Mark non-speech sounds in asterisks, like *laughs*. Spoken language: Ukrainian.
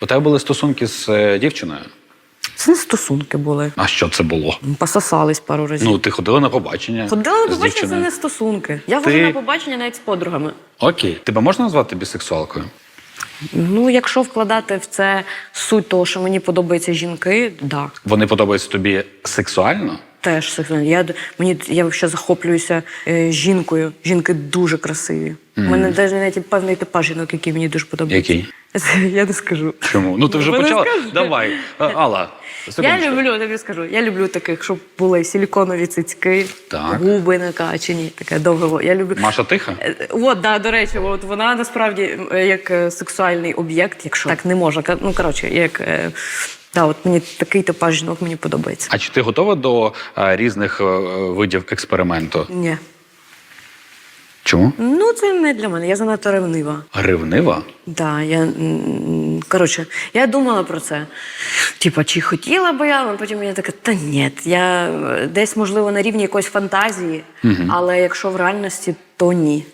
У тебе були стосунки з е, дівчиною? Це не стосунки були. А що це було? Пососались пару разів. Ну, ти ходила на побачення. Ходила на з побачення, це дівчиною? не стосунки. Я Ти- ходжу на побачення навіть з подругами. Окей. Тебе можна назвати бісексуалкою? Ну, якщо вкладати в це суть того, що мені подобаються жінки, да. Вони подобаються тобі сексуально? Теж сексуально. Я мені я ще захоплююся е, жінкою. Жінки дуже красиві. У мене навіть навіть певний типаж жінок, який мені дуже подобається. Який? *laughs* Я не скажу. Чому? Ну ти вже *laughs* не почала. Давай, Алла. Я люблю, тобі скажу. Я люблю таких, щоб були силіконові цицьки, Так. губи накачані, таке довго. Я люблю. Маша тиха? Е, От, да, до речі, от вона насправді е, як е, сексуальний об'єкт, якщо так не можна. ка- Ну коротше, як да, от мені такий типаж жінок мені подобається. А чи ти готова до е, різних е, видів експерименту? Ні. Чому? Ну, це не для мене. Я занадто ревнива. Ревнива? Да, я м, коротше, я думала про це. Типа, чи хотіла би я, але потім я така, та ні, я е, десь, можливо, на рівні якоїсь фантазії, але якщо в реальності, то ні.